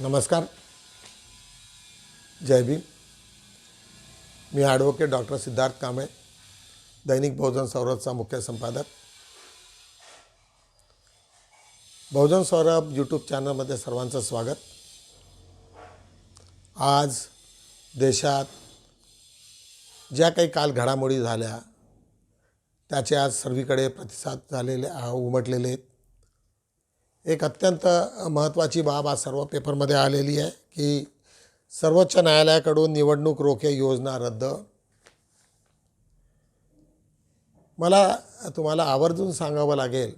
नमस्कार। जय भीम। मी ॲडव्होकेट डॉक्टर सिद्धार्थ कांबळे दैनिक बहुजन सौरभचा मुख्य संपादक. बहुजन सौरभ यूट्यूब चॅनलमध्ये सर्वांचं स्वागत. आज देशात ज्या काही काल घडामोडी झाल्या त्याचे आज सर्वीकडे प्रतिसाद झालेले उमटलेले आहेत. एक अत्यंत महत्त्वाची बाब आज सर्व पेपरमध्ये आलेली आहे की सर्वोच्च न्यायालयाकडून निवडणूक रोखे योजना रद्द. मला तुम्हाला आवर्जून सांगावं लागेल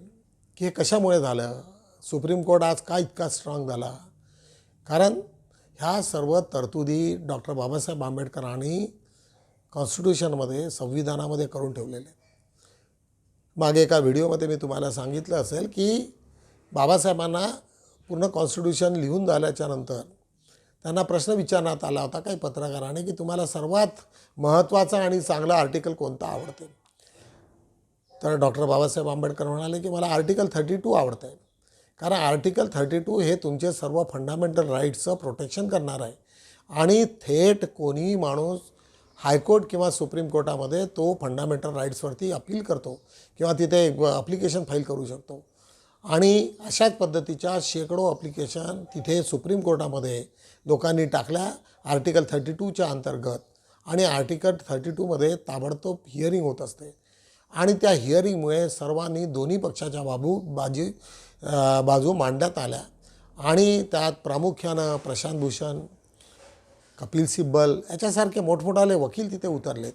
की हे कशामुळे झालं? सुप्रीम कोर्ट आज का इतका स्ट्रॉंग झाला? कारण ह्या सर्व तरतुदी डॉक्टर बाबासाहेब आंबेडकरांनी कॉन्स्टिट्यूशनमध्ये संविधानामध्ये करून ठेवलेले मागे एका व्हिडिओमध्ये मी तुम्हाला सांगितलं असेल की बाबासाहेबांना पूर्ण कॉन्स्टिट्यूशन लिहून झाल्याच्यानंतर त्यांना प्रश्न विचारण्यात आला होता काही पत्रकाराने की तुम्हाला सर्वात महत्त्वाचा आणि चांगला आर्टिकल कोणता आवडते? तर डॉक्टर बाबासाहेब आंबेडकर म्हणाले की मला आर्टिकल थर्टी टू आवडतं आहे कारण आर्टिकल थर्टी टू हे तुमचे सर्व फंडामेंटल राईट्सचं प्रोटेक्शन करणार आहे. आणि थेट कोणीही माणूस हायकोर्ट किंवा सुप्रीम कोर्टामध्ये तो फंडामेंटल राईट्सवरती अपील करतो किंवा तिथे अप्लिकेशन फाईल करू शकतो. आणि अशाच पद्धतीच्या शेकडो अप्लिकेशन तिथे सुप्रीम कोर्टामध्ये लोकांनी टाकल्या आर्टिकल थर्टी टूच्या अंतर्गत. आणि आर्टिकल थर्टी टूमध्ये ताबडतोब हिअरिंग होत असते. आणि त्या हिअरिंगमुळे सर्वांनी दोन्ही पक्षाच्या बाबू बाजी बाजू मांडण्यात आल्या. आणि त्यात प्रामुख्यानं प्रशांत भूषण कपिल सिब्बल याच्यासारखे मोठमोठाले वकील तिथे उतरलेत.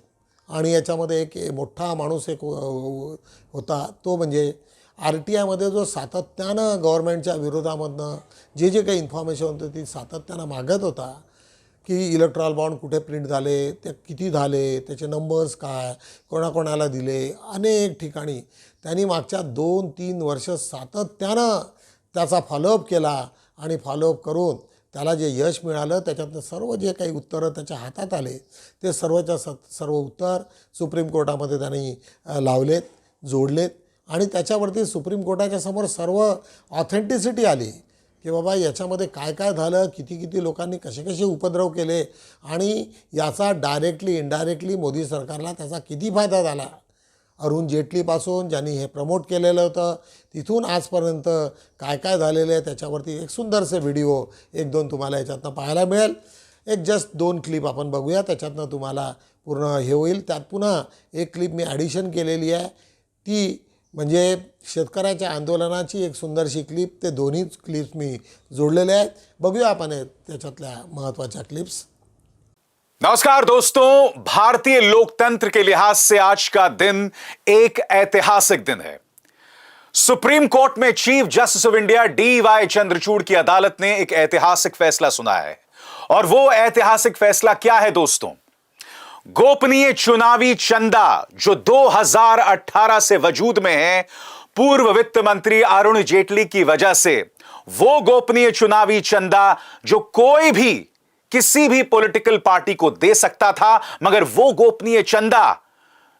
आणि याच्यामध्ये एक मोठा माणूस एक होता तो म्हणजे आर टी आयमध्ये जो सातत्यानं गव्हर्नमेंटच्या विरोधामधनं जे जे काही इन्फॉर्मेशन होतं ती सातत्यानं मागत होता की इलेक्ट्रॉल बॉन्ड कुठे प्रिंट झाले ते किती झाले त्याचे नंबर्स काय कोणाकोणाला दिले अनेक ठिकाणी. त्यांनी मागच्या दोन तीन वर्ष सातत्यानं त्याचा फॉलोअप केला आणि फॉलोअप करून त्याला जे यश मिळालं त्याच्यातनं सर्व जे काही उत्तरं त्याच्या हातात आले ते सर्वच्या स सर्व उत्तर सुप्रीम कोर्टामध्ये त्यांनी लावलेत जोडलेत. आणि त्याच्यावरती सुप्रीम कोर्टाच्या समोर सर्व ऑथेंटिसिटी आली की बाबा याच्यामध्ये काय काय झालं किती किती लोकांनी कसे कसे उपद्रव केले आणि याचा डायरेक्टली इनडायरेक्टली मोदी सरकारला त्याचा किती फायदा झाला? अरुण जेटलीपासून ज्यांनी हे प्रमोट केलेलं होतं तिथून आजपर्यंत काय काय झालेलं आहे त्याच्यावरती एक सुंदरसे व्हिडिओ एक दोन तुम्हाला याच्यातनं पाहायला मिळेल. एक जस्ट दोन क्लिप आपण बघूया त्याच्यातनं तुम्हाला पूर्ण हे होईल. त्यात पुन्हा एक क्लिप मी ॲडिशन केलेली आहे. ती म्हणजे शेतकऱ्याच्या आंदोलनाची एक सुंदरशी क्लिप ते दोन्ही क्लिप्स मी जोडलेले आहेत. बघूया आपण त्याच्यातल्या महत्त्वाच्या क्लिप्स नमस्कार दोस्तों भारतीय लोकतंत्र के लिहाज से आज का दिन एक ऐतिहासिक दिन है। सुप्रीम कोर्ट में chief justice of India D Y Chandrachud की अदालत ने एक ऐतिहासिक फैसला सुनाया है। और वो ऐतिहासिक फैसला क्या है दोस्तों? गोपनीय चुनावी चंदा जो 2018 से वजूद में है, पूर्व वित्त मंत्री अरुण जेटली की वजह से, वो गोपनीय चुनावी चंदा जो कोई भी, किसी भी पॉलिटिकल पार्टी को दे सकता था, मगर वो गोपनीय चंदा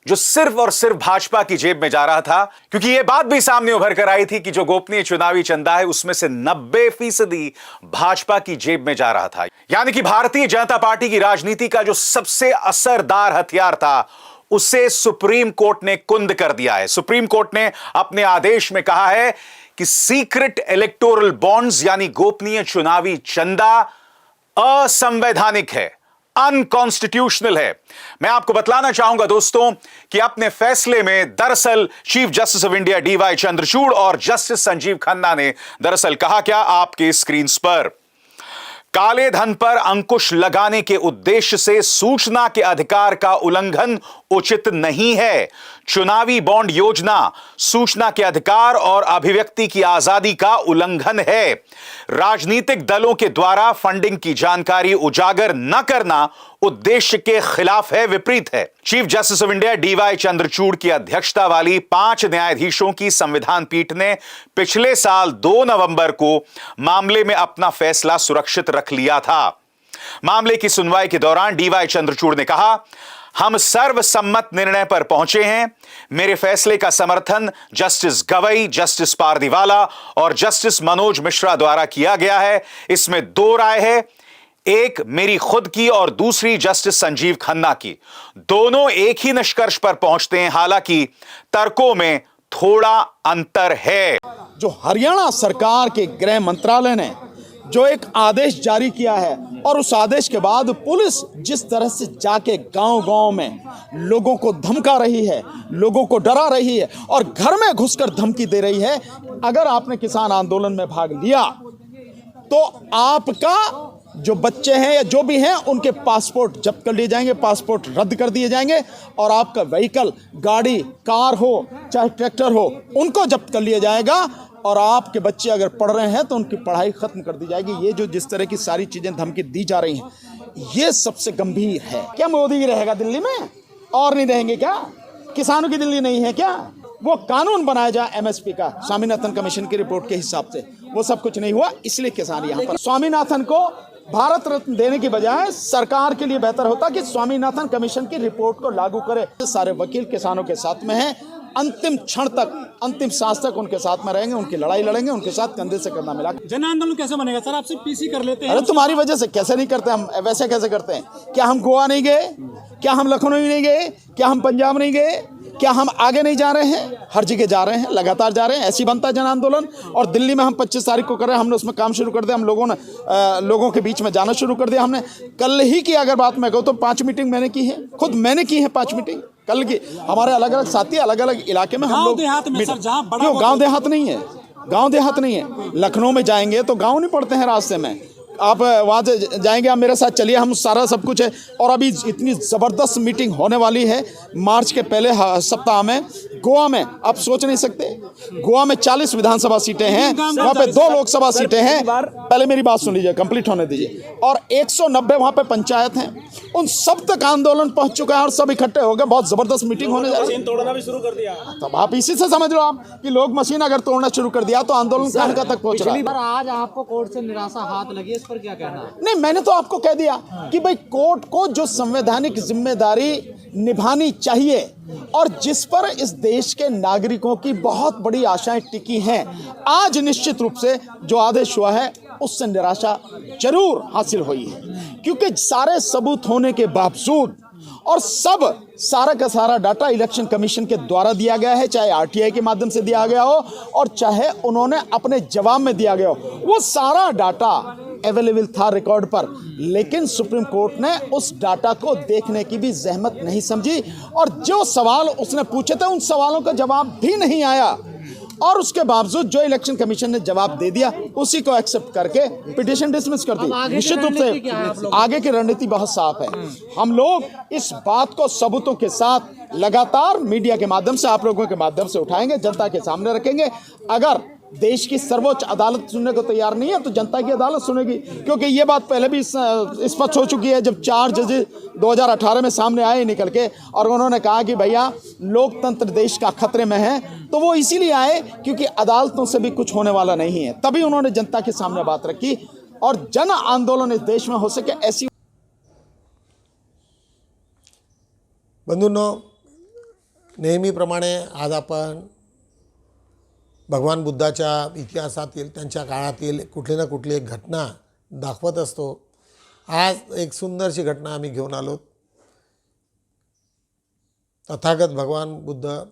जो सिर्फ़ और सिर्फ़ भाजपा की जेब में जा रहा था, क्योंकि यह बात भी सामने उभर कर आई थी कि जो गोपनीय चुनावी चंदा है, उसमें से 90 फ़ीसदी भाजपा की जेब में जा रहा था। यानी कि भारतीय जनता पार्टी की राजनीति का जो सबसे असरदार हथियार था, उसे सुप्रीम कोर्ट ने कुंद कर दिया है। सुप्रीम कोर्ट ने अपने आदेश में कहा है कि सीक्रेट इलेक्टोरल बॉन्ड्स, यानी गोपनीय चुनावी चंदा, असंवैधानिक है। अनकॉन्स्टिट्यूशनल है। मैं आपको बतलाना चाहूँगा दोस्तों कि अपने फैसले में दरअसल chief justice of India DY Chandrachud और जस्टिस संजीव खन्ना ने दरअसल कहा क्या आपके स्क्रीन पर? काले धन पर अंकुश लगाने के उद्देश्य से सूचना के अधिकार का उल्लंघन उचित नहीं है। चुनावी बॉन्ड योजना, सूचना के अधिकार और अभिव्यक्ति की आज़ादी का उल्लंघन है। राजनीतिक दलों के द्वारा फंडिंग की जानकारी उजागर न करना उद्देश्य के खिलाफ है, विपरीत है। Chief justice of India DY Chandrachud की अध्यक्षता वाली पाँच न्यायाधीशों की संविधान पीठ ने पिछले साल 2 नवंबर को मामले में अपना फैसला सुरक्षित रख लिया था। मामले की सुनवाई के दौरान डीवाई चंद्रचूड़ ने कहा हम सर्वसम्मत निर्णय पर पहुँचे हैं। मेरे फैसले का समर्थन जस्टिस गवई, जस्टिस पारदीवाला और जस्टिस मनोज मिश्रा द्वारा किया गया है। इसमें दो राय है, एक मेरी खुद की और दूसरी जस्टिस संजीव खन्ना की। दोनों एक ही निष्कर्ष पर पहुँचते हैं, हालाँकि तर्कों में थोड़ा अंतर है। जो हरियाणा सरकार के गृह मंत्रालय ने जो एक आदेश जारी किया है और उस आदेश के बाद पुलिस जिस तरह से जाके गाँव गाँव में लोगों को धमका रही है, लोगों को डरा रही है और घर में घुसकर धमकी दे रही है, अगर आपने किसान आंदोलन में भाग लिया तो आपका जो बच्चे हैं या जो भी हैं, उनके पासपोर्ट जब्त कर लिए जाएँगे, पासपोर्ट रद्द कर दिए जाएँगे और आपका व्हीकल, गाड़ी, कार हो, चाहे ट्रैक्टर हो, उनको जब्त कर लिया जाएगा और आपके बच्चे अगर पढ़ रहे हैं तो उनकी पढ़ाई खत्म कर दी जाएगी। ये जो जिस तरह की सारी चीज़ें धमकी दी जा रही हैं, ये सबसे गंभीर है। क्या मोदी ही रहेगा दिल्ली में? और नहीं रहेंगे क्या? किसानों की दिल्ली नहीं है क्या? वो कानून बनाया जाए एमएसपी का, स्वामीनाथन कमीशन की रिपोर्ट के हिसाब से। वो सब कुछ नहीं हुआ, इसलिए किसान यहाँ पर। स्वामीनाथन को भारत रत्न देने की बजाय सरकार के लिए बेहतर होता कि स्वामीनाथन कमीशन की रिपोर्ट को लागू करे। सारे वकील किसानों के साथ में हैं अंतिम क्षण तक अंतिम सांस तक उनके साथ में रहेंगे उनकी लड़ाई लड़ेंगे उनके साथ कंधे से कंधा मिला जन आंदोलन कैसे बनेगा? सर आपसे पीसी कर लेते हैं। अरे तुम्हारी वजह से कैसे नहीं करते हम? वैसे कैसे करते हैं? क्या हम गोवा नहीं गए? क्या हम लखनऊ नहीं गए? क्या हम पंजाब नहीं गए? क्या हम आगे नहीं जा रहे हैं? हर जगह जा रहे हैं लगातार जा रहे हैं। ऐसी बनता है जन आंदोलन। और दिल्ली में हम 25 तारीख को कर रहे हैं हमने उसमें काम शुरू कर दिया हम लोगों ने लोगों के बीच में जाना शुरू कर दिया हमने। कल ही की अगर बात मैं कहूँ तो पाँच मीटिंग मैंने की है। खुद मैंने की है पाँच मीटिंग। कल की हमारे अलग अलग साथी अलग अलग इलाके में हम गांव लोग क्यों? गांव देहात नहीं है। गांव देहात नहीं है। लखनऊ में जाएंगे तो गांव नहीं पड़ते हैं रास्ते में। आप वहाँ से जाएँगे आप मेरे साथ चलिए हम सारा सब कुछ है। और अभी इतनी ज़बरदस्त मीटिंग होने वाली है मार्च के पहले सप्ताह में गोवा में आप सोच नहीं सकते। गोवा में 40 विधानसभा सीटें हैं वहाँ पे दो लोकसभा सीटें हैं। पहले मेरी बात सुन लीजिए कंप्लीट होने दीजिए। और 190 वहाँ पे पंचायत हैं। उन सब तक आंदोलन पहुँच चुका है और सब इकट्ठे हो गए बहुत ज़बरदस्त मीटिंग होने जा रही है। तोड़ना भी शुरू कर दिया। तब आप इसी से समझ लो आप कि लोग मशीन अगर तोड़ना शुरू कर दिया तो आंदोलन कहाँ तक पहुँच रहा है? आज आपको कोर्ट से निराशा हाथ लगी इस पर क्या कहना? है नहीं मैंने तो आपको कह दिया कि भाई कोर्ट को जो संवैधानिक ज़िम्मेदारी निभानी चाहिए और जिस पर इस देश के नागरिकों की बहुत बड़ी आशाएँ टिकी हैं आज निश्चित रूप से जो आदेश हुआ है उससे निराशा ज़रूर हासिल हुई है। क्योंकि सारे सबूत होने के बावजूद और सब, सारा का सारा डाटा इलेक्शन कमीशन के द्वारा दिया गया है, चाहे आरटीआई के माध्यम से दिया गया हो, और चाहे उन्होंने अपने जवाब में दिया गया हो। वो सारा डाटा अवेलेबल था रिकॉर्ड पर, लेकिन सुप्रीम कोर्ट ने उस डाटा को देखने की भी जहमत नहीं समझी, और जो सवाल उसने पूछे थे, उन सवालों का जवाब भी नहीं आया। और उसके बावजूद जो इलेक्शन कमीशन ने जवाब दे दिया उसी को एक्सेप्ट करके पिटिशन डिसमिस कर दी। निश्चित रूप से आगे की रणनीति बहुत साफ़ है। हम लोग इस बात को सबूतों के साथ लगातार मीडिया के माध्यम से आप लोगों के माध्यम से उठाएँगे जनता के सामने रखेंगे। अगर देश की सर्वोच्च अदालत सुनने को तैयार नहीं है तो जनता की अदालत सुनेगी। क्योंकि ये बात पहले भी स्पष्ट हो चुकी है, जब चार जजेस 2018 में सामने आए निकल के, और उन्होंने कहा कि भैया, लोकतंत्र देश का खतरे में है तो वो इसीलिए आए क्योंकि अदालतों से भी कुछ होने वाला नहीं है। तभी उन्होंने जनता के सामने बात रखी, और जन आंदोलन इस देश में हो सके ऐसी बंधूंनो नेहमीप्रमाणे आज आपण भगवान बुद्धाच्या इतिहासातील त्यांच्या काळातील कुठली ना कुठली एक घटना दाखवत असतो. आज एक सुंदरशी घटना आम्ही घेऊन आलो. तथागत भगवान बुद्ध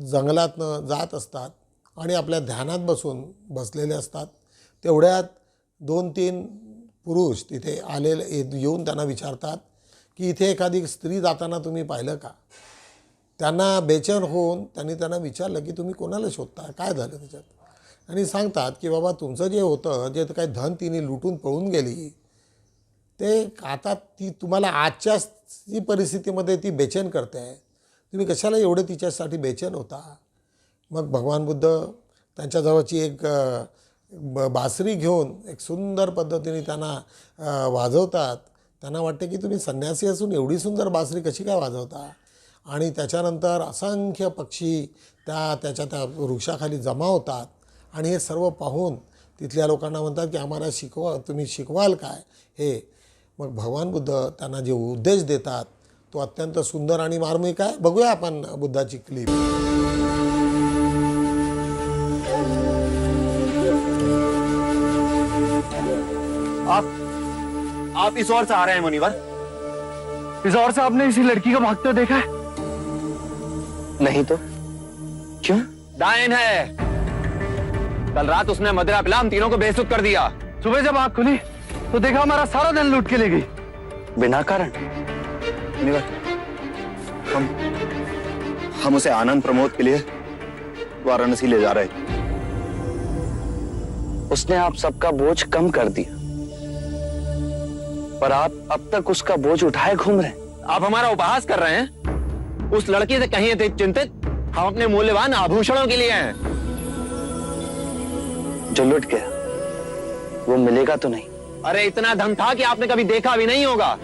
जंगलातनं जात असतात आणि आपल्या ध्यानात बसून बसलेले असतात. तेवढ्यात दोन तीन पुरुष तिथे आलेले ये- येऊन त्यांना विचारतात की इथे एखादी स्त्री जाताना तुम्ही पाहिलं का? त्यांना बेचैन होऊन त्यांनी त्यांना विचारलं की तुम्ही कोणाला शोधता? काय झालं त्याच्यात? आणि सांगतात की बाबा तुमचं जे होतं जे काही धन तिने लुटून पळून गेली ते आता ती तुम्हाला आजच्या ती परिस्थितीमध्ये ती बेचैन करते. आहे तुम्ही कशाला एवढे तिच्यासाठी बेचैन होता? मग भगवान बुद्ध त्यांच्याजवळची एक ब बासरी घेऊन एक सुंदर पद्धतीने त्यांना वाजवतात. त्यांना वाटते की तुम्ही संन्यासी असून एवढी सुंदर बासरी कशी काय वाजवता? आणि त्याच्यानंतर असंख्य पक्षी त्या त्याच्या त्या वृक्षाखाली जमा होतात. आणि हे सर्व पाहून तिथल्या लोकांना म्हणतात की आम्हाला शिकवा तुम्ही शिकवाल काय? हे. मग भगवान बुद्ध त्यांना जे उद्देश देतात तो अत्यंत सुंदर आणि मार्मिक आहे. बघूया आपण बुद्धाची क्लिप. आप आप इस ओर से आ रहे हैं मुनिवर। इस ओर से आपने इसी लड़की को भागते देखा है? नहीं तो? क्यों? डायन है। कल रात उसने मदिरा पिला हम तीनों को बेसुध कर दिया। सुबह जब आँख खुली तो देखा हमारा सारा धन लूट के ले गई। बिना कारण? हम हम उसे आनंद प्रमोद के लिए वाराणसी ले जा रहे उसने आप सबका बोझ कम कर दिया। पर आप अब तक उसका बोझ उठाए घूम रहे हैं। आप हमारा उपहास कर रहे हैं? उस लड़की से कहीं अधिक चिंतित? हम अपने मूल्यवान आभूषणों के लिए हैं। जो लुट गया वो मिलेगा तो नहीं। अरे इतना धन था कि आपने कभी देखा भी नहीं होगा।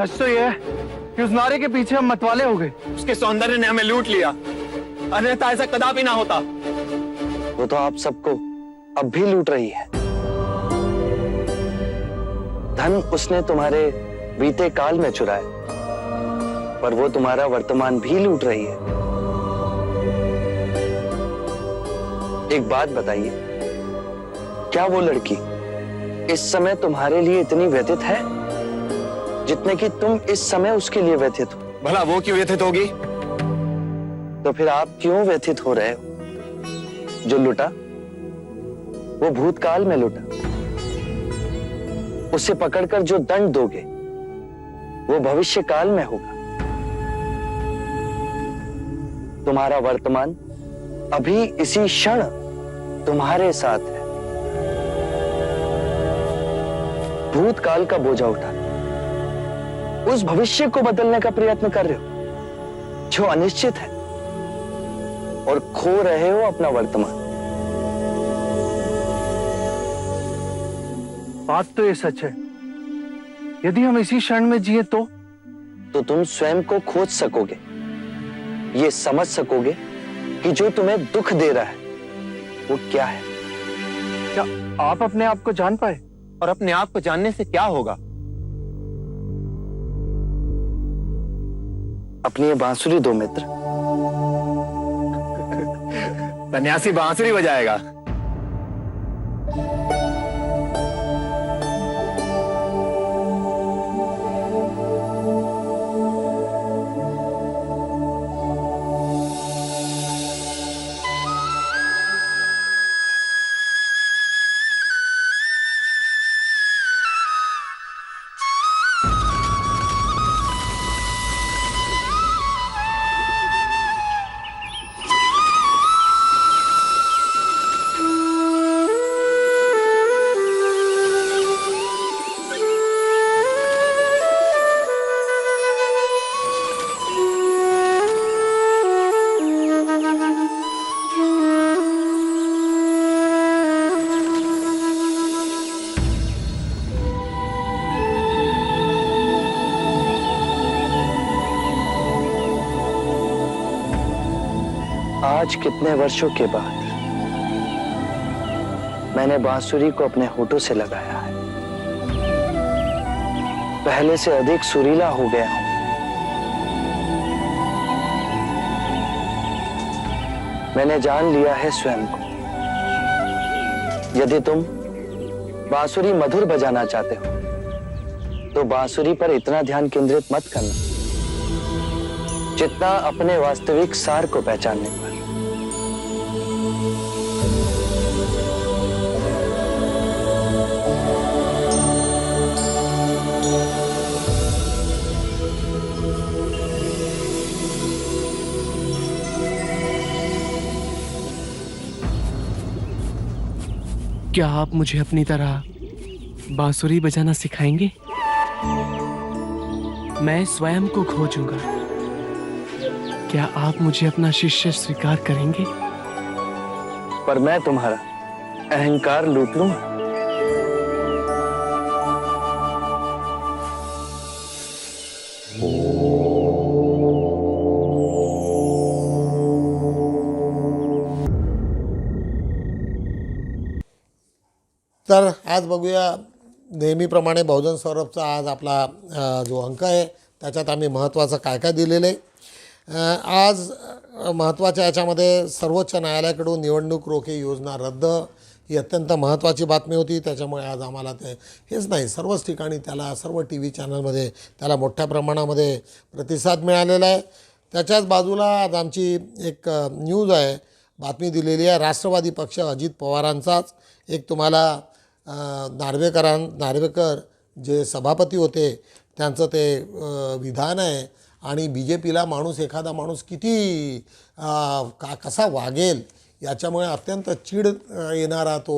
सच तो ये कि उस नारे के पीछे हम मतवाले हो गए। उसके सौंदर्य ने हमें लूट लिया। अन्यथा ऐसा कदापि ना होता। वो तो आप सबको अब भी लूट रही है। धन उसने तुम्हारे बीते काल में चुराया। पर वो तुम्हारा वर्तमान भी लूट रही है। एक बात बताइए क्या वो लड़की इस समय तुम्हारे लिए इतनी व्यथित है जितने कि तुम इस समय उसके लिए व्यथित हो? भला वो क्यों व्यथित होगी? तो फिर आप क्यों व्यथित हो रहे हो? जो लुटा वो भूतकाल में लुटा। उसे पकड़कर जो दंड दोगे वो भविष्य काल में होगा। तुम्हारा वर्तमान अभी इसी क्षण तुम्हारे साथ है। भूतकाल का बोझा उठा। उस भविष्य को बदलने का प्रयत्न कर रहे हो जो अनिश्चित है और खो रहे हो अपना वर्तमान। बात तो ये सच है। यदि हम इसी क्षण में जिए तो? तो तुम स्वयं को खोज सकोगे। ये समझ सकोगे कि जो तुम्हें दुख दे रहा है वो क्या है? क्या आप अपने आप को जान पाए? और अपने आप को जानने से क्या होगा? अपनी ये बांसुरी दो मित्र। सन्यासी बांसुरी बजाएगा। कितने वर्षों के बाद मैंने बांसुरी को अपने होठों से लगाया है। पहले से अधिक सुरीला हो गया हूँ। मैंने जान लिया है स्वयं को। यदि तुम बांसुरी मधुर बजाना चाहते हो तो बांसुरी पर इतना ध्यान केंद्रित मत करना, जितना अपने वास्तविक सार को पहचानने पर। क्या आप मुझे अपनी तरह बांसुरी बजाना सिखाएँगे? मैं स्वयं को खोजूँगा क्या आप मुझे अपना शिष्य स्वीकार करेंगे? पर मैं तुम्हारा अहंकार लूट लूँगा आज बघूया. नेहमीप्रमाणे बहुजन सौरभचा आज आपला जो अंक आहे त्याच्यात आम्ही महत्त्वाचं काय काय दिलेलं आहे. आज महत्त्वाच्या याच्यामध्ये सर्वोच्च न्यायालयाकडून निवडणूक रोखे योजना रद्द ही अत्यंत महत्त्वाची बातमी होती. त्याच्यामुळे आज आम्हाला ते हेच नाही सर्वच ठिकाणी त्याला सर्व टी व्ही चॅनलमध्ये त्याला मोठ्या प्रमाणामध्ये प्रतिसाद मिळालेला आहे. त्याच्याच बाजूला आज आमची एक न्यूज आहे बातमी दिलेली आहे. राष्ट्रवादी पक्ष अजित पवारांचाच. एक तुम्हाला नार्वेकरां नार्वेकर जे सभापती होते त्यांचं ते विधान आहे आणि बी जे पीला माणूस एखादा माणूस किती का कसा वागेल याच्यामुळे अत्यंत चीड येणारा तो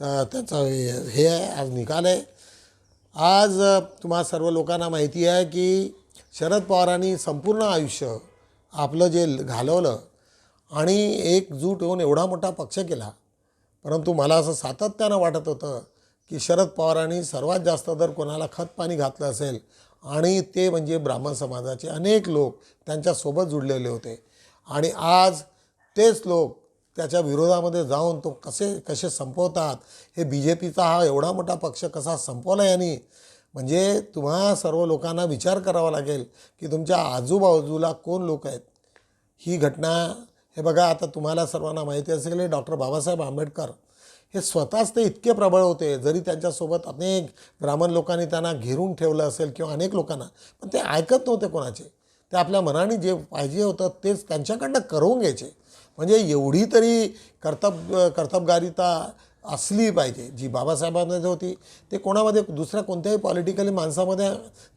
त्याचा हे हे आहे. आज निकाल आहे. आज तुम्हा सर्व लोकांना माहिती आहे की शरद पवारांनी संपूर्ण आयुष्य आपलं जे घालवलं आणि एकजूट होऊन एवढा मोठा पक्ष केला परंतु मला असं सातत्यानं वाटत होतं की शरद पवारांनी सर्वात जास्त जर कोणाला खतपाणी घातलं असेल आणि ते म्हणजे ब्राह्मण समाजाचे अनेक लोक त्यांच्यासोबत जुडलेले होते. आणि आज तेच लोक त्याच्या विरोधामध्ये जाऊन तो कसे कसे संपवतात हे बी जे पीचा हा एवढा मोठा पक्ष कसा संपवला यांनी? म्हणजे तुम्हा सर्व लोकांना विचार करावा लागेल की तुमच्या आजूबाजूला कोण लोक आहेत? ही घटना हे बघा आता तुम्हाला सर्वांना माहिती असेल डॉक्टर बाबासाहेब आंबेडकर हे स्वतःच ते इतके प्रबळ होते जरी त्यांच्यासोबत अनेक ब्राह्मण लोकांनी त्यांना घेरून ठेवलं असेल किंवा अनेक लोकांना पण ते ऐकत नव्हते कोणाचे. ते आपल्या मनाने जे पाहिजे होतं तेच त्यांच्याकडनं करवून घ्यायचे. म्हणजे एवढी तरी कर्तब कर्तबगारिता असली पाहिजे जी बाबासाहेबांमध्ये होती. ते कोणामध्ये दुसऱ्या कोणत्याही पॉलिटिकली माणसामध्ये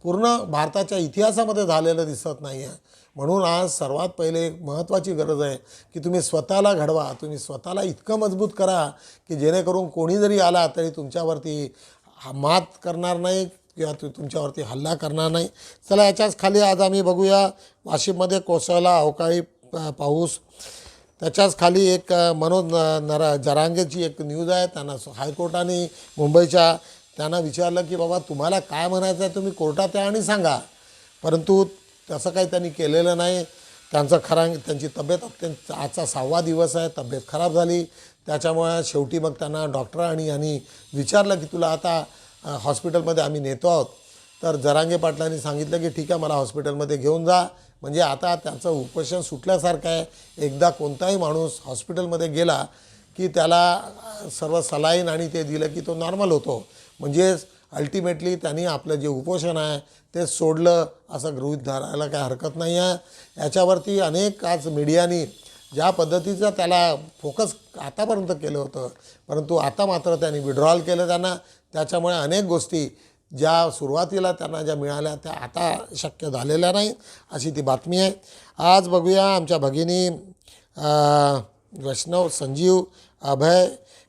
पूर्ण भारताच्या इतिहासामध्ये झालेलं दिसत नाही आहे म्हणून आज सर्वात पहिले एक महत्त्वाची गरज आहे की तुम्ही स्वतःला घडवा तुम्ही स्वतःला इतकं मजबूत करा की जेणेकरून कोणी जरी आला तरी तुमच्यावरती मात करणार नाही किंवा तु तुमच्यावरती हल्ला करणार नाही. चला याच्याच खाली आज आम्ही बघूया वाशिममध्ये कोसळला अवकाळी पाऊस. त्याच्याच खाली एक मनोज न नरा जरांगेची एक न्यूज आहे. त्यांना हायकोर्टाने मुंबईच्या त्यांना विचारलं की बाबा तुम्हाला काय म्हणायचं आहे तुम्ही कोर्टात या आणि सांगा. परंतु तसं काही त्यांनी केलेलं नाही. त्यांचं खरा त्यांची तब्येत अत्यंत आजचा सहावा दिवस आहे तब्येत खराब झाली. त्याच्यामुळे शेवटी मग त्यांना डॉक्टर आणि यांनी विचारलं की तुला आता हॉस्पिटलमध्ये आम्ही नेतो आहोत. तर जरांगे पाटलांनी सांगितलं की ठीक आहे मला हॉस्पिटलमध्ये घेऊन जा. म्हणजे आता त्याचं उपोषण सुटल्यासारखं आहे. एकदा कोणताही माणूस हॉस्पिटलमध्ये गेला की त्याला सर्व सलाईन आणि ते दिलं की तो नॉर्मल होतो. म्हणजेच अल्टिमेटली त्यांनी आपलं जे उपोषण आहे ते सोडलं. असं गृहित धरायला काय हरकत नाही आहे. याच्यावरती अनेक आज मीडियानी ज्या पद्धतीचं त्याला फोकस आतापर्यंत केलं होतं परंतु आता मात्र त्यांनी विड्रॉल केलं त्यांना. त्याच्यामुळे अनेक गोष्टी ज्या सुरुवातीला त्यांना ज्या मिळाल्या त्या आता शक्य झालेल्या नाही अशी ती बातमी आहे. आज बघूया आमच्या भगिनी वैष्णव संजीव अभय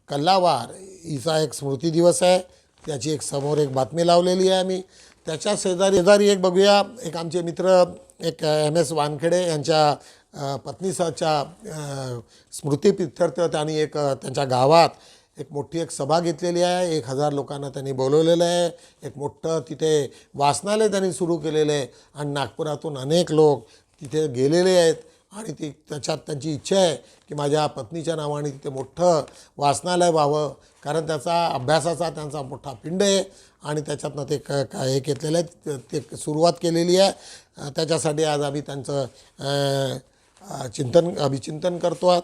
कल्लावार. हिचा एक स्मृती दिवस आहे. त्याची एक समोर एक बातमी लावलेली आहे आम्ही. त्याच्या शेजारी शेजारी एक बघूया. एक आमचे मित्र एक एम एस वानखेडे यांच्या पत्नीसाच्या पत्नीसहच्या अ, स्मृतीप्रित्यर्थ त्यांनी एक त्यांच्या गावात एक मोठी एक सभा घेतलेली आहे. एक हजार लोकांना त्यांनी बोलवलेलं आहे. एक मोठं तिथे वाचनालय त्यांनी सुरू केलेलं आहे. आणि नागपुरातून अनेक लोक तिथे गेलेले आहेत. आणि ती त्याच्यात त्यांची इच्छा आहे की माझ्या पत्नीच्या नावाने तिथे मोठं वाचनालय व्हावं. कारण त्याचा अभ्यासाचा त्यांचा मोठा पिंड आहे आणि त्याच्यातनं ते क का हे घेतलेलं आहे. ते- ते सुरुवात केलेली आहे. त्याच्यासाठी आज आम्ही त्यांचं चिंतन अभिचिंतन करतो आहात.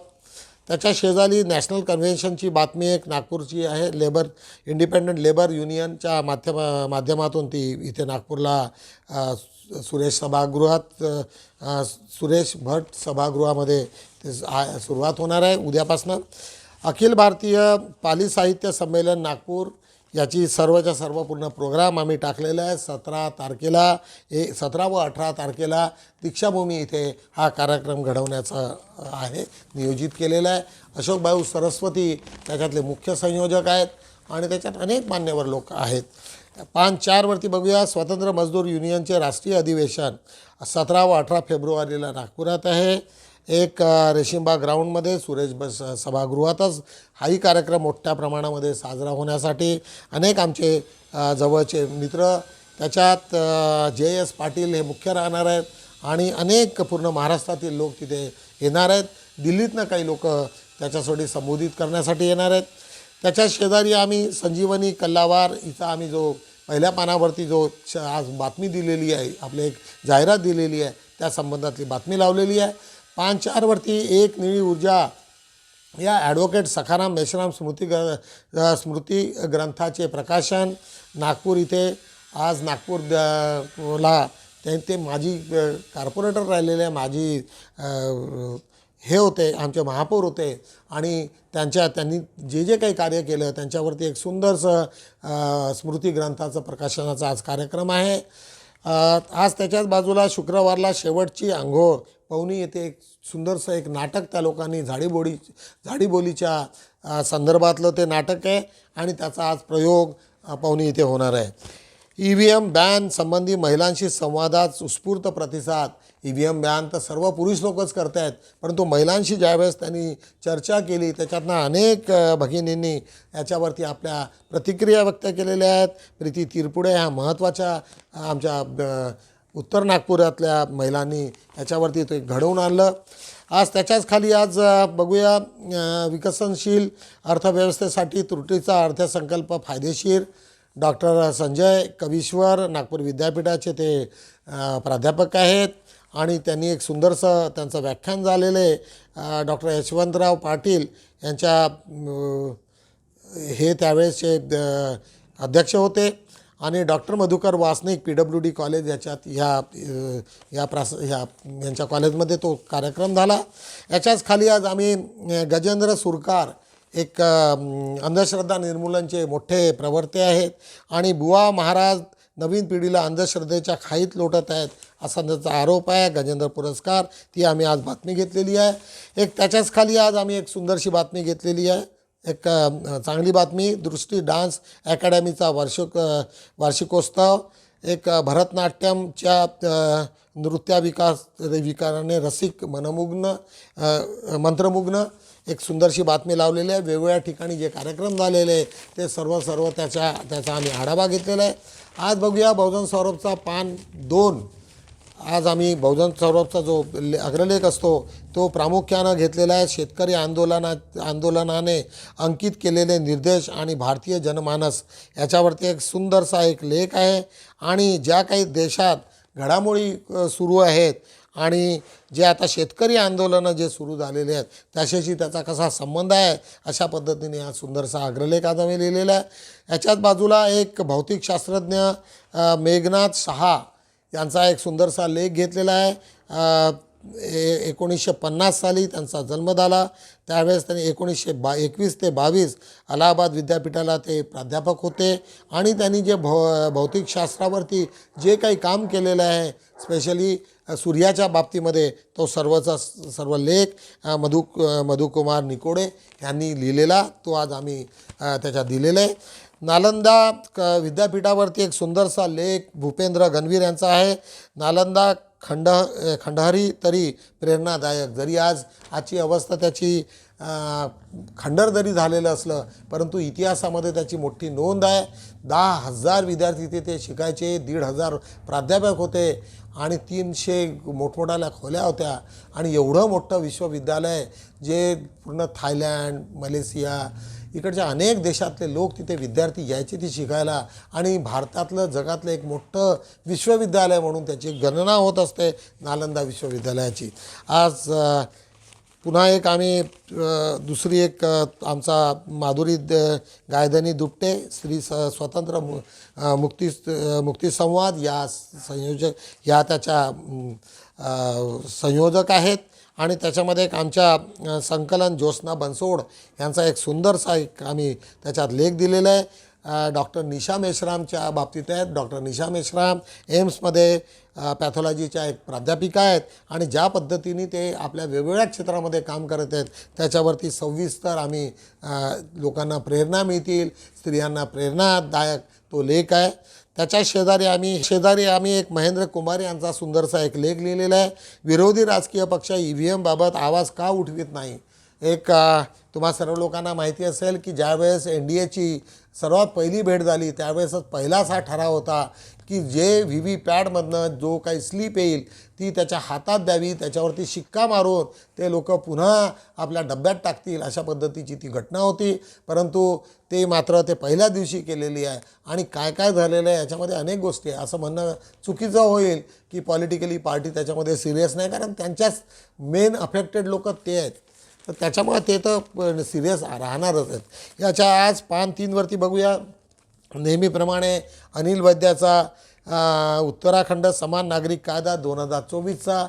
त्याच्या शेजारी नॅशनल कन्व्हेन्शनची बातमी एक नागपूरची आहे. लेबर इंडिपेंडंट लेबर युनियनच्या माध्यम माध्यमातून ती इथे नागपूरला सुरेश सभागृहात सुरेश भट सभागृहामध्ये ते सुरुवात होणार आहे उद्यापासनं. अखिल भारतीय पाली साहित्य संमेलन नागपूर याची सर्वच्या सर्व पूर्ण प्रोग्राम आम्ही टाकलेला आहे. सतरा तारखेला ए सतरा व अठरा तारखेला दीक्षाभूमी इथे हा कार्यक्रम घडवण्याचा आहे नियोजित केलेला आहे. अशोक भाऊ सरस्वती त्याच्यातले मुख्य संयोजक आहेत आणि त्याच्यात अनेक मान्यवर लोक आहेत. पान चारवरती बघूया. स्वतंत्र मजदूर युनियनचे राष्ट्रीय अधिवेशन सतरा व अठरा फेब्रुवारीला नागपुरात आहे. एक अ, रेशीमबाग ग्राउंडमध्ये सुरेश बस सभागृहातच हाही कार्यक्रम मोठ्या प्रमाणामध्ये साजरा होण्यासाठी अनेक आमचे जवळचे मित्र त्याच्यात जे एस पाटील हे मुख्य राहणार आहेत आणि अनेक पूर्ण महाराष्ट्रातील लोक तिथे येणार आहेत. दिल्लीतनं काही लोक त्याच्यासाठी संबोधित करण्यासाठी येणार आहेत. त्याच्या शेजारी आम्ही संजीवनी कल्लावार इथं आम्ही जो पहिल्या पानावरती जो श- आज बातमी दिलेली आहे आपली एक जाहिरात दिलेली आहे त्या संबंधातली बातमी लावलेली आहे. पान चारवरती एक निळी ऊर्जा. या ॲडव्होकेट सखाराम मेश्राम स्मृती ग्र स्मृती ग्रंथाचे प्रकाशन नागपूर इथे. आज नागपूर द- ला ते ते माजी कार्पोरेटर राहिलेले माजी हे होते आमचे महापौर होते. आणि त्यांच्या त्यांनी जे जे काही कार्य केलं त्यांच्यावरती एक सुंदरसं स्मृती ग्रंथाचं प्रकाशनाचा आज कार्यक्रम आहे. आज त्याच्याच बाजूला शुक्रवारला शेवटची आंघोळ. पवनी येथे एक सुंदरसं एक नाटक त्या लोकांनी झाडीबोडी झाडीबोलीच्या संदर्भातलं ते नाटक आहे आणि त्याचा आज प्रयोग पवनी इथे होणार आहे. ई व्ही एम बॅन संबंधी महिलांशी संवादात उत्स्फूर्त प्रतिसाद. ई व्ही एम बॅन तर सर्व पुरुष लोकच करत आहेत परंतु महिलांशी ज्यावेळेस त्यांनी चर्चा केली त्याच्यातनं अनेक भगिनींनी याच्यावरती आपल्या प्रतिक्रिया व्यक्त केलेल्या आहेत. प्रीती तिरपुडे ह्या महत्त्वाच्या आमच्या उत्तर नागपुरातल्या महिलांनी याच्यावरती ते घडवून आणलं. आज त्याच्याच खाली आज बघूया विकसनशील अर्थव्यवस्थेसाठी त्रुटीचा अर्थसंकल्प फायदेशीर. डॉक्टर संजय कवीश्वर नागपूर विद्यापीठाचे ते प्राध्यापक आहेत. आणि त्यांनी एक सुंदरसं त्यांचं व्याख्यान झालेलं आहे. डॉक्टर यशवंतराव पाटील यांच्या हे त्यावेळेसचे अध्यक्ष होते. आणि doctor Madhukar Vasnik P W D college याच्यात ह्या या प्रास ह्या यांच्या कॉलेजमध्ये तो कार्यक्रम झाला. याच्याच खाली आज आम्ही गजेंद्र सुरकार एक अंधश्रद्धा निर्मूलनचे मोठे प्रवर्ते आहेत आणि बुवा महाराज नवीन पिढीला अंधश्रद्धेच्या खाईत लोटत आहेत असा त्यांचा आरोप आहे. गजेंद्र पुरस्कार ती आम्ही आज बातमी घेतलेली आहे. एक त्याच्याच खाली आज आम्ही एक सुंदरशी बातमी घेतलेली आहे. एक चांगली बातमी दृष्टी डान्स अकॅडमीचा वार्षिक वार्षिकोत्सव एक भरतनाट्यमच्या नृत्या विकास विकाराने रसिक मनमुग्न मंत्रमुग्न एक सुंदरशी बातमी लावलेली आहे. वेगवेगळ्या ठिकाणी जे कार्यक्रम झालेले आहे ते सर्व सर्व त्याच्या त्याचा आम्ही आढावा घेतलेला आहे. आज बघूया बहुजन सौरभचा पान दोन. आज आम्ही बहुजन सौरभचा जो ले- अग्रलेख असतो तो प्रामुख्यानं घेतलेला आहे. शेतकरी आंदोलना आंदोलनाने अंकित केलेले निर्देश आणि भारतीय जनमानस याच्यावरती एक सुंदरसा एक लेख आहे. आणि ज्या काही देशात घडामोडी सुरू आहेत आणि जे आता शेतकरी आंदोलनं जे सुरू झालेले आहेत त्याच्याशी त्याचा कसा संबंध आहे अशा पद्धतीने हा सुंदरसा अग्रलेख आज आम्ही लिहिलेला आहे. याच्याच बाजूला एक भौतिकशास्त्रज्ञ मेघनाथ शहा यांचा एक सुंदरसा लेख घेतलेला आहे. ए एकोणीसशे पन्नास साली त्यांचा जन्म झाला. त्यावेळेस त्यांनी एकोणीसशे बा एकवीस ते बावीस अलाहाबाद विद्यापीठाला ते प्राध्यापक होते. आणि त्यांनी जे भौ भौतिकशास्त्रावरती जे काही काम केलेलं आहे स्पेशली सूर्याच्या बाबतीमध्ये तो सर्वचा सर्व लेख मधु मधुकुमार निकोडे यांनी लिहिलेला तो आज आम्ही त्याच्यात दिलेला आहे. नालंदा क विद्यापीठावरती एक सुंदरसा लेख भूपेंद्र गणवीर यांचा आहे. नालंदा खंड खंडहरी तरी प्रेरणादायक. जरी आज आजची अवस्था त्याची खंडर जरी झालेलं असलं परंतु इतिहासामध्ये त्याची मोठी नोंद आहे. दहा हजार विद्यार्थी तिथे शिकायचे दीड हजार प्राध्यापक होते आणि तीनशे मोठमोठ्याल्या खोल्या होत्या. आणि एवढं मोठं विश्वविद्यालय जे पूर्ण थायलँड मलेशिया इकडच्या अनेक देशातले लोक तिथे विद्यार्थी यायचे ती शिकायला. आणि भारतातलं जगातलं एक मोठं विश्वविद्यालय म्हणून त्याची गणना होत असते नालंदा विश्वविद्यालयाची. आज पुन्हा एक आम्ही दुसरी एक आमचा माधुरी द- गायधनी दुपटे श्री स स्वतंत्र मु मुक्ती अ, मुक्तीसंवाद या संयोजक या त्याच्या संयोजक आहेत. आणि त्याच्यामध्ये एक आमच्या संकलन ज्योत्स्ना बनसोड यांचा एक सुंदरसा एक आम्ही त्याच्यात लेख दिलेला आहे. डॉक्टर निशा मेश्रामच्या बाबतीत आहेत. डॉक्टर निशा मेश्राम एम्समध्ये पॅथॉलॉजीच्या एक प्राध्यापिका आहेत आणि ज्या पद्धतीने ते आपल्या वेगवेगळ्या क्षेत्रामध्ये काम करत आहेत त्याच्यावरती सविस्तर आम्ही लोकांना प्रेरणा मिळतील स्त्रियांना प्रेरणादायक तो लेख आहे. त्याच्या शेजारी आम्ही शेजारी आम्ही एक महेंद्र कुमार यांचा सुंदरसा एक लेख लिहिलेला आहे. विरोधी राजकीय पक्ष ई व्ही एमबाबत आवाज का उठवित नाही? एक तुम्हा सर्व लोकांना माहिती असेल की ज्यावेळेस एन डी एची सर्वात पहिली भेट झाली त्यावेळेसच पहिलाच हा ठराव होता की जे व्ही व्ही पॅडमधनं जो काही स्लिप येईल ती त्याच्या हातात द्यावी त्याच्यावरती शिक्का मारून ते लोक पुन्हा आपल्या डब्यात टाकतील अशा पद्धतीची ती घटना होती. परंतु ते मात्र ते पहिल्या दिवशी केलेली आहे. आणि काय काय झालेलं आहे याच्यामध्ये अनेक गोष्टी आहे. असं म्हणणं चुकीचं होईल की पॉलिटिकली पार्टी त्याच्यामध्ये सिरियस नाही. कारण त्यांच्याच मेन अफेक्टेड लोक ते आहेत. तर त्याच्यामुळे ते तर सिरियस राहणारच आहेत. याच्या आज पान तीनवरती बघूया. नेहमीप्रमाणे अनिल वैद्याचा उत्तराखंड समान नागरिक कायदा दोन हजार चोवीसचा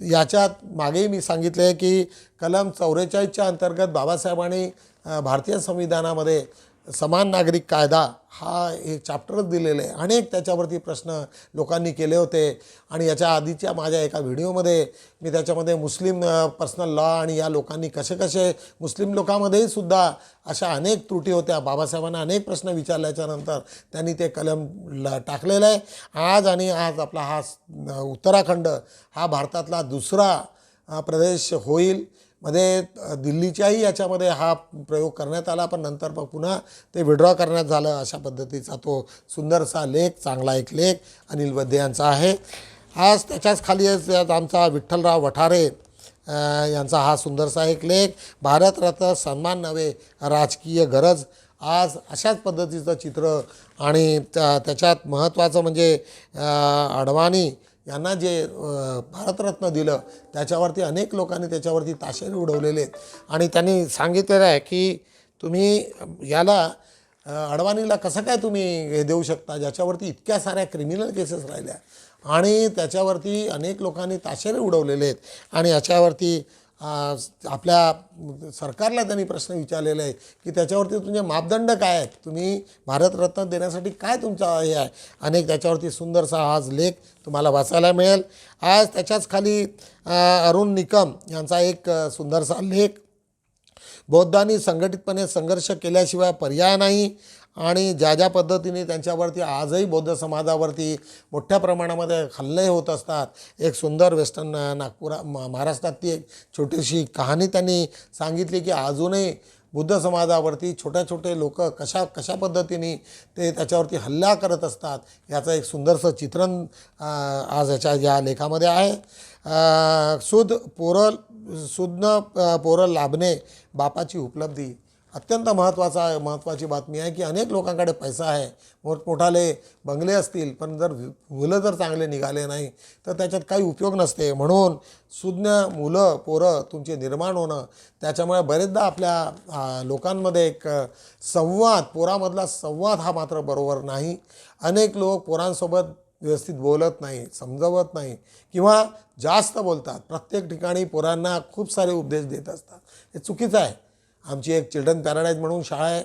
याच्यात मागेही मी सांगितले की कलम चौवेचाळीसच्या अंतर्गत बाबासाहेबांनी भारतीय संविधानामध्ये समान नागरिक कायदा हा एक चॅप्टरच दिलेलं आहे. अनेक त्याच्यावरती प्रश्न लोकांनी केले होते. आणि याच्या आधीच्या माझ्या एका व्हिडिओमध्ये मी त्याच्यामध्ये मुस्लिम पर्सनल लॉ आणि या लोकांनी कसे कसे मुस्लिम लोकांमध्येही सुद्धा अशा अनेक त्रुटी होत्या. बाबासाहेबांना अनेक प्रश्न विचारल्याच्यानंतर त्यांनी ते कलम ल टाकलेलं आहे. आज आणि आज आपला हा उत्तराखंड हा भारतातला दुसरा प्रदेश होईल. मध्ये दिल्लीच्याही याच्यामध्ये हा प्रयोग करण्यात आला पण नंतर मग पुन्हा ते विड्रॉ करण्यात झालं अशा पद्धतीचा तो सुंदरसा लेख चांगला एक लेख अनिल वैद्य यांचा आहे. आज त्याच्याच खाली आमचा विठ्ठलराव वठारे यांचा हा सुंदरसा एक लेख भारतरत्न सन्मान नव्हे राजकीय गरज. आज अशाच पद्धतीचं चित्र आणि त्या त्याच्यात महत्त्वाचं म्हणजे अडवाणी यांना जे भारतरत्न दिलं त्याच्यावरती अनेक लोकांनी त्याच्यावरती ताशेरे उडवलेले आहेत. आणि त्यांनी सांगितलेलं आहे की तुम्ही याला अडवाणीला कसं काय तुम्ही हे देऊ शकता? ज्याच्यावरती इतक्या साऱ्या क्रिमिनल केसेस राहिल्या. आणि त्याच्यावरती अनेक लोकांनी ताशेरे उडवलेले आहेत. आणि याच्यावरती आपल्या सरकारला त्यांनी प्रश्न विचारलेला आहे की त्याच्यावरती तुमचे मापदंड काय आहेत? तुम्ही भारतरत्न देण्यासाठी काय तुमचा हे आहे? अनेक त्याच्यावरती सुंदरसा आज लेख तुम्हाला वाचायला मिळेल. आज त्याच्याच खाली अरुण निकम यांचा एक सुंदरसा लेख. बौद्धांनी संघटितपणे संघर्ष केल्याशिवाय पर्याय नाही. आणि ज्या ज्या पद्धतीने त्यांच्यावरती आजही बौद्ध समाजावरती मोठ्या प्रमाणामध्ये हल्ले होत असतात एक सुंदर वेस्टर्न नागपुरा म महाराष्ट्रातली एक छोटीशी कहाणी त्यांनी सांगितली की अजूनही बुद्ध समाजावरती छोट्या छोटे लोक कशा कशा पद्धतीने ते त्याच्यावरती हल्ला करत असतात याचं एक सुंदरसं चित्रण आज याच्या या लेखामध्ये आहे. सुद पोरल सुज्ञ पोरं लाभणे बापाची उपलब्धी अत्यंत महत्त्वाचा महत्त्वाची बातमी आहे की अनेक लोकांकडे पैसा आहे. मोठमोठाले बंगले असतील पण जर मुलं जर चांगले निघाले नाही तर त्याच्यात काही उपयोग नसते. म्हणून सुज्ञ मुलं पोरं तुमचे निर्माण होणं त्याच्यामुळे बरेचदा आपल्या लोकांमध्ये एक संवाद पोरामधला संवाद हा मात्र बरोबर नाही. अनेक लोक पोरांसोबत व्यवस्थित बोलत नाही समजवत नाही किंवा जास्त बोलतात. प्रत्येक ठिकाणी पोरांना खूप सारे उपदेश देत असतात. हे चुकीचं आहे. आमची एक चिल्ड्रन पॅराडाईज म्हणून शाळा आहे.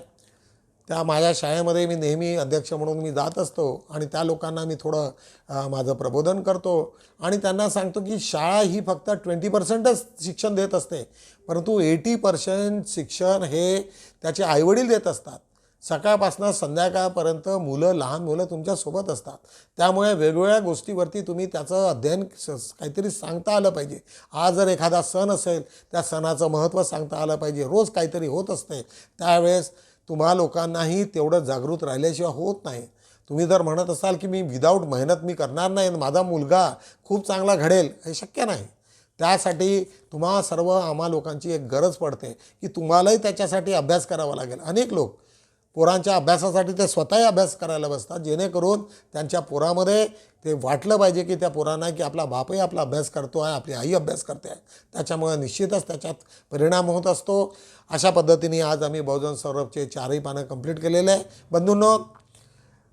त्या माझ्या शाळेमध्ये मी नेहमी अध्यक्ष म्हणून मी जात असतो आणि त्या लोकांना मी थोडं माझं प्रबोधन करतो. आणि त्यांना सांगतो की शाळा ही फक्त ट्वेंटी पर्सेंटच शिक्षण देत असते. परंतु एटी पर्सेंट शिक्षण हे त्याचे आईवडील देत असतात. सकाळपासून संध्याकाळपर्यंत मुलं लहान मुलं तुमच्यासोबत असतात. त्यामुळे वेगवेगळ्या गोष्टीवरती तुम्ही त्याचं अध्ययन स- काहीतरी सांगता आलं पाहिजे. आज जर एखादा सण असेल त्या सणाचं महत्त्व सांगता आलं पाहिजे. रोज काहीतरी होत असते. त्यावेळेस तुम्हा लोकांनाही तेवढं जागृत राहिल्याशिवाय होत नाही. तुम्ही जर म्हणत असाल की मी विदाऊट मेहनत मी करणार नाही आणि माझा मुलगा खूप चांगला घडेल हे शक्य नाही. त्यासाठी तुम्हा सर्व आम्हा लोकांची एक गरज पडते की तुम्हालाही त्याच्यासाठी अभ्यास करावा लागेल. अनेक लोक पोरांच्या अभ्यासासाठी ते स्वतःही अभ्यास करायला बसतात जेणेकरून त्यांच्या पोरामध्ये ते वाटलं पाहिजे की त्या पोरांना की आपला बापही आपला अभ्यास करतो आहे आपली आई अभ्यास करते आहे. त्याच्यामुळे निश्चितच त्याच्यात परिणाम होत असतो. अशा पद्धतीने आज आम्ही बहुजन सौरभचे चारही पानं कंप्लीट केलेले आहे. बंधूंनो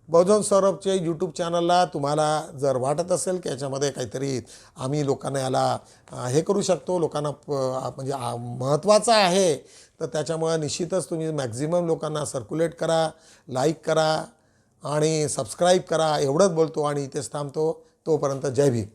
बहुजन सौरभचे यूट्यूब चॅनलला तुम्हाला जर वाटत असेल की याच्यामध्ये काहीतरी आम्ही लोकांना याला हे करू शकतो. लोकांना म्हणजे महत्त्वाचं आहे. तर त्याच्यामुळे निश्चितच तुम्ही मॅक्झिमम लोकांना सर्क्युलेट करा लाईक करा आणि सबस्क्राईब करा. एवढंच बोलतो आणि इथेच थांबतो. तोपर्यंत जय भीम.